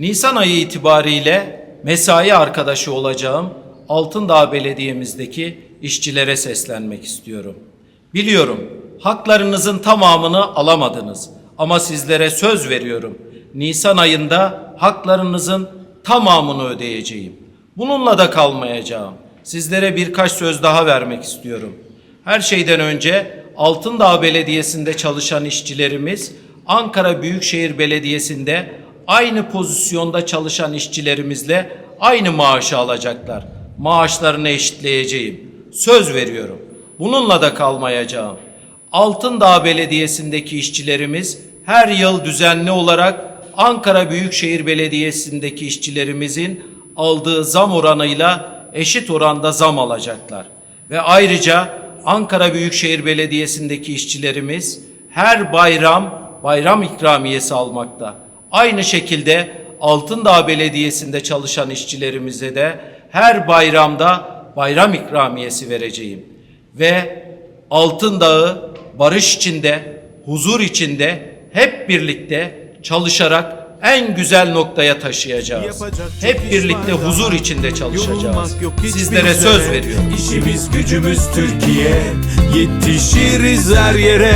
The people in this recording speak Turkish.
Nisan ayı itibariyle mesai arkadaşı olacağım Altındağ Belediye'mizdeki işçilere seslenmek istiyorum. Biliyorum haklarınızın tamamını alamadınız ama sizlere söz veriyorum. Nisan ayında haklarınızın tamamını ödeyeceğim. Bununla da kalmayacağım. Sizlere birkaç söz daha vermek istiyorum. Her şeyden önce Altındağ Belediyesi'nde çalışan işçilerimiz Ankara Büyükşehir Belediyesi'nde aynı pozisyonda çalışan işçilerimizle aynı maaşı alacaklar. Maaşlarını eşitleyeceğim. Söz veriyorum. Bununla da kalmayacağım. Altındağ Belediyesi'ndeki işçilerimiz her yıl düzenli olarak Ankara Büyükşehir Belediyesi'ndeki işçilerimizin aldığı zam oranıyla eşit oranda zam alacaklar. Ve ayrıca Ankara Büyükşehir Belediyesi'ndeki işçilerimiz her bayram bayram ikramiyesi almakta. Aynı şekilde Altındağ Belediyesi'nde çalışan işçilerimize de her bayramda bayram ikramiyesi vereceğim. Ve Altındağ'ı barış içinde, huzur içinde hep birlikte çalışarak en güzel noktaya taşıyacağız. Yapacak Hep birlikte huzur içinde çalışacağız. Sizlere üzere. söz veriyorum. İşimiz gücümüz Türkiye Yetişiriz her yere